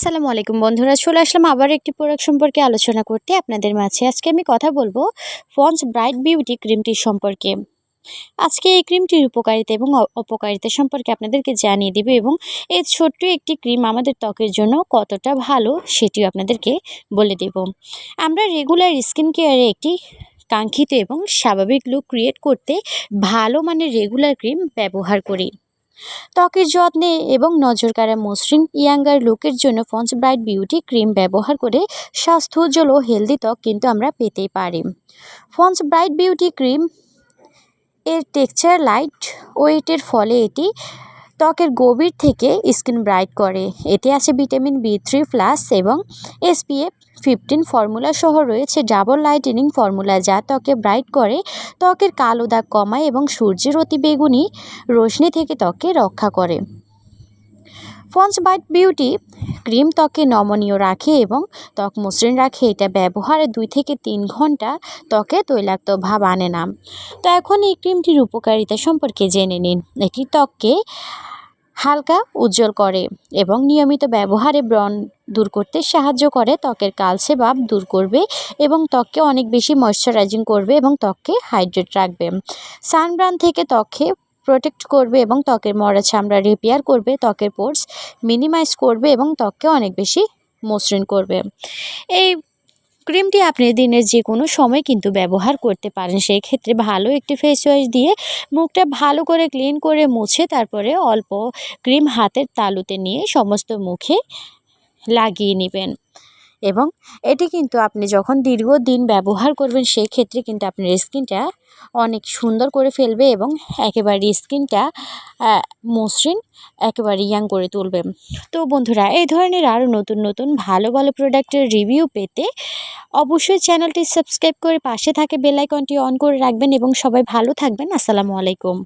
আসসালামু আলাইকুম বন্ধুরা, চলে আসলাম আবার একটি প্রোডাক্ট সম্পর্কে আলোচনা করতে আপনাদের মাঝে। আজকে আমি কথা বলব ফন্স ব্রাইট বিউটি ক্রিমটির সম্পর্কে। আজকে এই ক্রিমটির উপকারিতা এবং অপকারিতা সম্পর্কে আপনাদেরকে জানিয়ে দিবে এবং এই ছোট্ট একটি ক্রিম আমাদের ত্বকের জন্য কতটা ভালো সেটিও আপনাদেরকে বলে দেব। আমরা রেগুলার স্কিন কেয়ারে একটি কাঙ্ক্ষিত এবং স্বাভাবিক লুক ক্রিয়েট করতে ভালো মানের রেগুলার ক্রিম ব্যবহার করি। ত্বকের যত্নে এবং নজর কাড়া মসৃণ ইয়াঙ্গার লুকের জন্য ফন্স ব্রাইট বিউটি ক্রিম ব্যবহার করে স্বাস্থ্য উজ্জ্বল ও হেলদি ত্বক কিন্তু আমরা পেতেই পারি। ফন্স ব্রাইট বিউটি ক্রিম এর টেক্সচার লাইট ওয়েটের ফলে এটি ত্বকের গভীর থেকে স্কিন ব্রাইট করে। এতে আছে ভিটামিন বি থ্রি প্লাস এবং এসপিএফ ফিফটিন ফর্মুলা সহ রয়েছে ডাবল লাইটেনিং ফর্মুলা, যা ত্বকে ব্রাইট করে, ত্বকের কালো দাগ কমায় এবং সূর্যের অতিবেগুনি রোশনি থেকে ত্বককে রক্ষা করে। ফন্স বাইট বিউটি ক্রিম ত্বকে নমনীয় রাখে এবং ত্বক মসৃণ রাখে। এটা ব্যবহারে দুই থেকে তিন ঘণ্টা ত্বকে তৈলাক্ত ভাব আনে না। তো এখন এই ক্রিমটির উপকারিতা সম্পর্কে জেনে নিন। এটি ত্বককে হালকা, উজ্জ্বল করে এবং নিয়মিত ব্যবহারে ব্রণ দূর করতে সাহায্য করে। ত্বকের কালচে ভাব দূর করবে এবং ত্বককে অনেক বেশি ময়শ্চারাইজিং করবে এবং ত্বককে হাইড্রেট রাখবে। সানব্রান থেকে ত্বককে প্রোটেক্ট করবে এবং ত্বকের মরা চামড়া রিপেয়ার করবে, ত্বকের পোর্স মিনিমাইজ করবে এবং ত্বককে অনেক বেশি মসৃণ করবে। এই ক্রিমটি আপনি দিনের যে কোনো সময় কিন্তু ব্যবহার করতে পারেন। সেই ক্ষেত্রে ভালো একটি ফেস ওয়াশ দিয়ে মুখটা ভালো করে ক্লিন করে মুছে তারপরে অল্প ক্রিম হাতের তালুতে নিয়ে সমস্ত মুখে লাগিয়ে নেবেন। এবং এটি কিন্তু আপনি যখন দীর্ঘদিন ব্যবহার করবেন, সেই ক্ষেত্রে কিন্তু আপনার স্কিনটা অনেক সুন্দর করে ফেলবে এবং একেবারে স্কিনটা মসৃণ, একেবারে ইয়াং করে তুলবে। তো বন্ধুরা, এই ধরনের আরও নতুন নতুন ভালো ভালো প্রোডাক্টের রিভিউ পেতে অবশ্যই চ্যানেলটি সাবস্ক্রাইব করে পাশে থাকে বেল আইকনটি অন করে রাখবেন এবং সবাই ভালো থাকবেন। আসসালামু আলাইকুম।